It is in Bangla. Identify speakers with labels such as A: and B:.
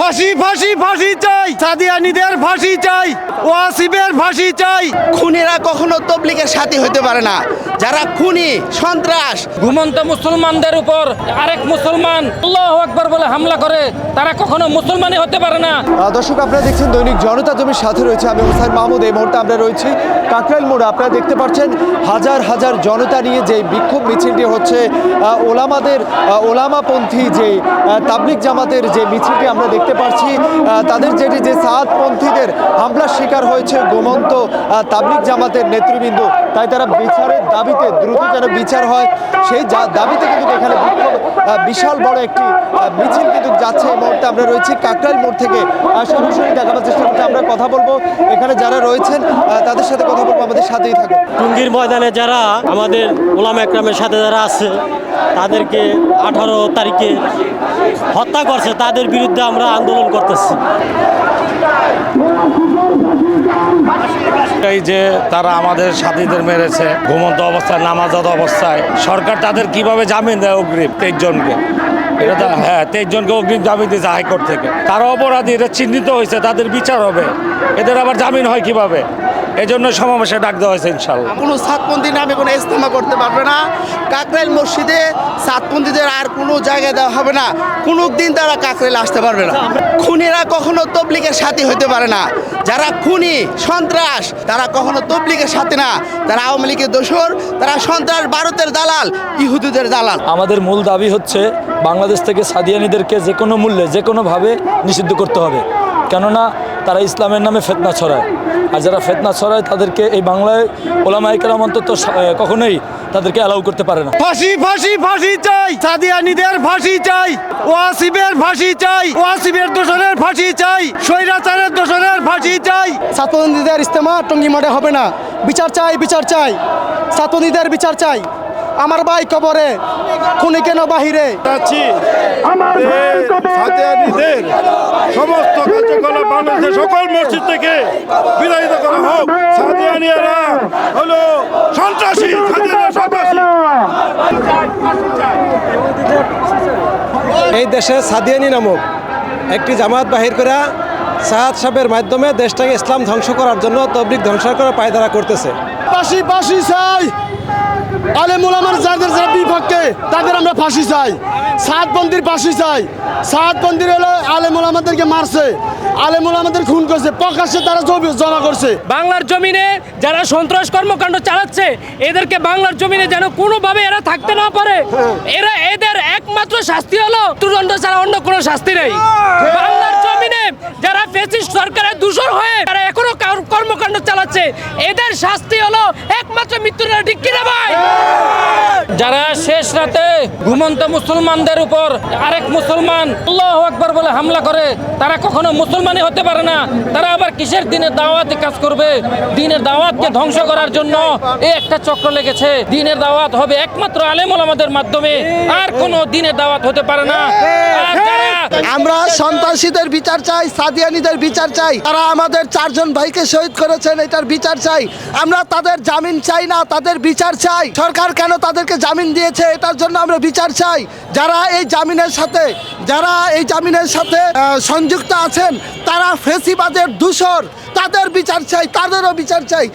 A: ফাঁসি ফাঁসি ফাঁসি চাই। সাদিয়ানিদের ফাঁসি চাই ওয়াসিবের ফাঁসি চাই।
B: খুনিরা কখনো তবলিগের সাথী হতে পারে না। যারা খুনি সন্ত্রাস
C: ঘুমন্ত মুসলমানদের উপর আরেক মুসলমান আল্লাহ আকবর বলে হামলা করে তারা কখনো মুসলমানই হতে পারে না।
D: দর্শক আপনারা দেখছেন দৈনিক জনতা জমির সাথে রয়েছে আমি হুসাইন মাহমুদ। এই মুহূর্তে আমরা রয়েছি কাকরাইল মোড়ে। আপনারা দেখতে পাচ্ছেন হাজার হাজার জনতা নিয়ে যে বিক্ষোভ মিছিলটি হচ্ছে আহ, ওলামাদের ওলামাপন্থী যে তাবলিক জামাতের যে মিছিলটি আমরা দেখতে পাচ্ছি তাদের যেটি যে সাদপন্থীদের হামলার শিকার হয়েছে গোমন্ত তাবলিক জামাতের নেতৃবৃন্দ। তাই তারা বিচারের দাবিতে দ্রুত যেন বিচার হয়, সেই দাবিতে কিন্তু এখানে বিশাল বড় একটি মিছিল কিন্তু যাচ্ছে এই মুহূর্তে। আমরা রয়েছি কাকরাইল মোড় থেকে। সরাসরি দেখাবার চেষ্টা করছি আমরা কথা বলব। এখানে যারা রয়েছেন তাদের সাথে কথা বলব। আমাদের সাথেই থাকুন।
E: টুঙ্গির ময়দানে যারা আমাদের ওলামা একরামের সাথে যারা আছে তাদেরকে আঠারো তারিখে হত্যা করছে তাদের বিরুদ্ধে আমরা আন্দোলন করতেছি।
A: এই যে তারা আমাদের সাথীদের মেরেছে ঘুমন্ত অবস্থায় নামাজাত অবস্থায় সরকার তাদের কীভাবে জামিন দেয় অগ্রিম তেইশ জনকে? এটা তো হ্যাঁ তেইশ জনকে অগ্রিম জামিন দিয়েছে হাইকোর্ট থেকে। তারা অপরাধী এটা চিহ্নিত হয়েছে তাদের বিচার হবে। এদের আবার জামিন হয় কীভাবে? এজন্য সমাবেশে ডাক দেওয়া হয়েছে ইনশাল্লাহ
B: কোনো সাতপন্থী নামে কোনো ইস্তেমা করতে পারবে না। কাকরাইল মসজিদে সাতপন্থীদের আর কোনো জায়গায় দেওয়া হবে না। কোনো দিন তারা কাকরাইল আসতে পারবে না। খুনিরা কখনো তবলিগের সাথী হতে পারে না। যারা খুনি সন্ত্রাস তারা কখনো তবলিগের সাথে না। তারা আওয়ামী লীগের দোসর তারা সন্ত্রাস ভারতের দালাল ইহুদিদের দালাল।
F: আমাদের মূল দাবি হচ্ছে বাংলাদেশ থেকে সাদিয়ানিদেরকে যে কোনো মূল্যে যে কোনোভাবে নিষিদ্ধ করতে হবে। কেননা তারা ইসলামের নামে ফেতনা ছড়ায়। আর যারা ফেতনা ছড়ায় তাদেরকে এই বাংলায় ওলামা ইকরাম অন্তত কখনোই তাদেরকে অ্যালাউ করতে পারে না।
A: ফাঁসি ফাঁসি ফাঁসি চাই। সাদিয়ানিদের ফাঁসি চাই। ওয়াসিবের ফাঁসি চাই। ওয়াসিবের দোষরের ফাঁসি চাই। স্বৈরাচারের দোষরের ফাঁসি চাই।
G: ছাত্রবন্দীদের ইস্তেমা টঙ্গি মাঠে হবে না। বিচার চাই বিচার চাই। ছাত্রবন্দীদের বিচার চাই। আমার ভাই কবরে। খুনি কেন বাহিরে?
H: সমস্ত কার্যকলাপ বাংলাদেশের সকল মসজিদ থেকে বিদায়িত করা হোক। সাদিয়ানিয়ারা হলো সন্ত্রাসী
I: এই দেশে সাদিয়ানি নামক একটি জামাত বাহির করা সাহাদ সাহেবের মাধ্যমে দেশটাকে ইসলাম ধ্বংস করার জন্য তবলিক ধ্বংস করার পায়দারা করতেছে।
G: ফাঁসি ফাঁসি চাই আলেমুল আমার যাদের যারা বিপক্ষে, তাদের আমরা ফাঁসি চাই। সাতবন্দির ফাঁসি চাই। সাতবন্দির হলো আলেমুল আমাদেরকে মারছে। আলেমুল আমাদের খুন করছে। প্রকাশ্যে তারা জমি- জমা করছে।
C: বাংলার জমিনে যারা সন্ত্রাস কর্মকাণ্ড চালাচ্ছে, এদেরকে বাংলার জমিনে যেন কোনোভাবে এরা থাকতে না পারে। এরা এদের একমাত্র শাস্তি হলো মৃত্যুদণ্ড ছাড়া অন্য কোনো শাস্তি নেই। বাংলার জমিনে যারা ফেসিস্ট সরকারের দূষণ হয়ে তারা এখনও কর্মকাণ্ড চালাচ্ছে, এদের শাস্তি হলো একমাত্র মৃত্যুদণ্ড ঠিক কিনা শেষ রাতে ঘুমন্ত মুসলমানদের উপর আরেক মুসলমান আল্লাহ আকবর বলে হামলা করে তারা কখনো মুসলমানই হতে পারে না। তারা আবার কিসের দিনের দাওয়াতে কাজ করবে? দিনের দাওয়াতকে ধ্বংস করার জন্য এই একটা চক্র লেগেছে। দিনের দাওয়াত হবে একমাত্র আলেমুল আমাদের মাধ্যমে। আর কোনো দিনের দাওয়াত হতে পারে না।
B: আমরা সন্ত্রাসীদের বিচার চাই সাদিয়ানিদের বিচার চাই। তারা আমাদের চারজন ভাইকে শহীদ করেছেন এটার বিচার চাই। আমরা তাদের জামিন চাই না তাদের বিচার চাই। সরকার কেন তাদেরকে জামিন দিয়েছে এটার জন্য আমরা বিচার চাই। যারা এই জামিনের সাথে, যারা এই জামিনের সাথে সংযুক্ত আছেন, তারা ফেসিবাদের দূষর। তাদের বিচার চাই, তাদেরও বিচার চাই।